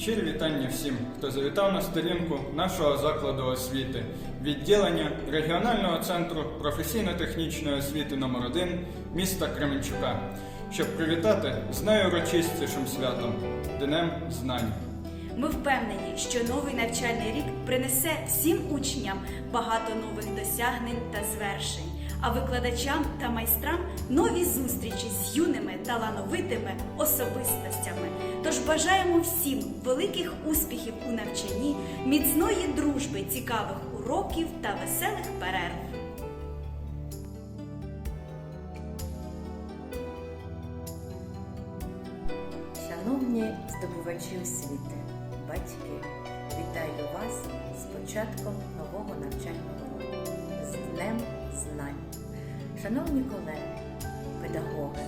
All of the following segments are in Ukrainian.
Щирі вітання всім, хто завітав на сторінку нашого закладу освіти, відділення регіонального центру професійно-технічної освіти номер 1 міста Кременчука, щоб привітати з найурочистішим святом Днем Знань. Ми впевнені, що новий навчальний рік принесе всім учням багато нових досягнень та звершень, а викладачам та майстрам нові зустрічі з юними талановитими особистостями. Тож бажаємо всім великих успіхів у навчанні, міцної дружби, цікавих уроків та веселих перерв. Шановні здобувачі освіти, батьки, вітаю вас з початком нового навчального року, з Днем Знань. Шановні колеги, педагоги,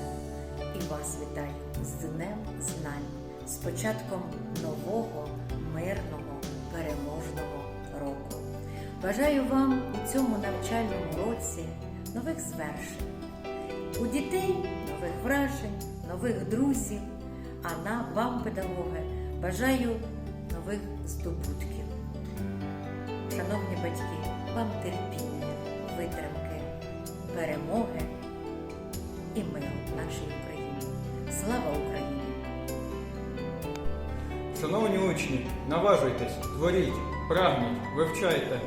і вас вітаю з Днем Знань, з початком нового, мирного, переможного року. Бажаю вам у цьому навчальному році нових звершень, у дітей нових вражень, нових друзів, а на вам, педагоги, бажаю нових здобутків. Шановні батьки, вам терпіння, витримки, перемоги і миру в нашій Україні. Слава Україні! Шановні учні, наважуйтесь, творіть, прагніть, вивчайте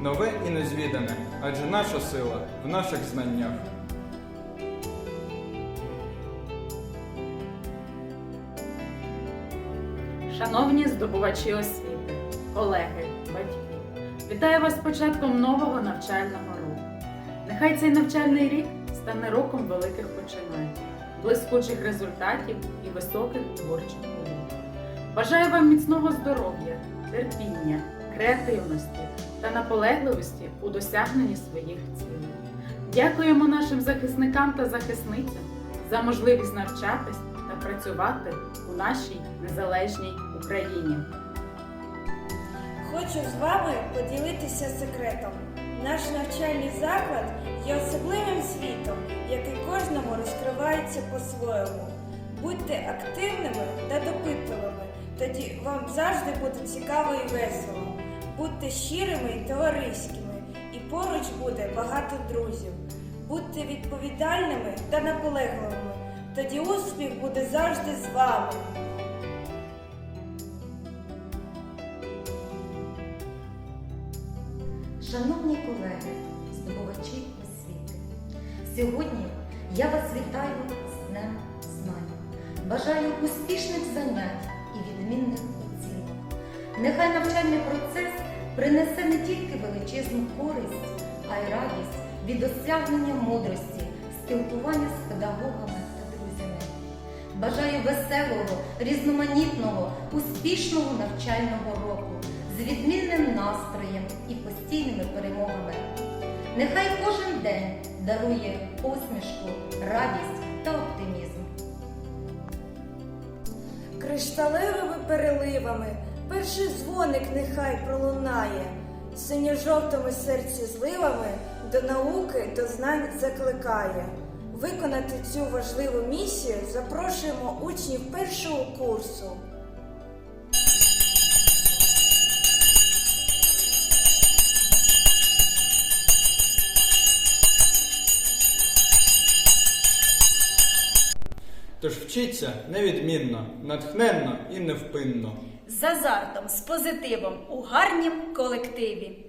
нове і незвідане, адже наша сила в наших знаннях. Шановні здобувачі освіти, колеги, батьки, вітаю вас з початком нового навчального року. Нехай цей навчальний рік стане роком великих починань, блискучих результатів і високих творчих успіхів. Бажаю вам міцного здоров'я, терпіння, креативності та наполегливості у досягненні своїх цілей. Дякуємо нашим захисникам та захисницям за можливість навчатись та працювати у нашій незалежній Україні. Хочу з вами поділитися секретом. Наш навчальний заклад є особливим світом, який кожному розкривається по-своєму. Будьте активними та допитливими, тоді вам завжди буде цікаво і весело. Будьте щирими і товариськими, і поруч буде багато друзів. Будьте відповідальними та наполегливими, тоді успіх буде завжди з вами. Шановні колеги, здобувачі освіти, сьогодні я вас вітаю з Днем Знань. Бажаю успішних занять і відмінних оцінок. Нехай навчальний процес принесе не тільки величезну користь, а й радість від осягнення мудрості, спілкування з педагогами та друзями. Бажаю веселого, різноманітного, успішного навчального року з відмінним настроєм і постійними перемогами. Нехай кожен день дарує посмішку, радість та оптимізм. Кришталевими переливами перший дзвоник нехай пролунає, синьо-жовтими серці зливами до науки, до знань закликає. Виконати цю важливу місію запрошуємо учнів першого курсу. Тож вчіться невідмінно, натхненно і невпинно. З азартом, з позитивом у гарнім колективі.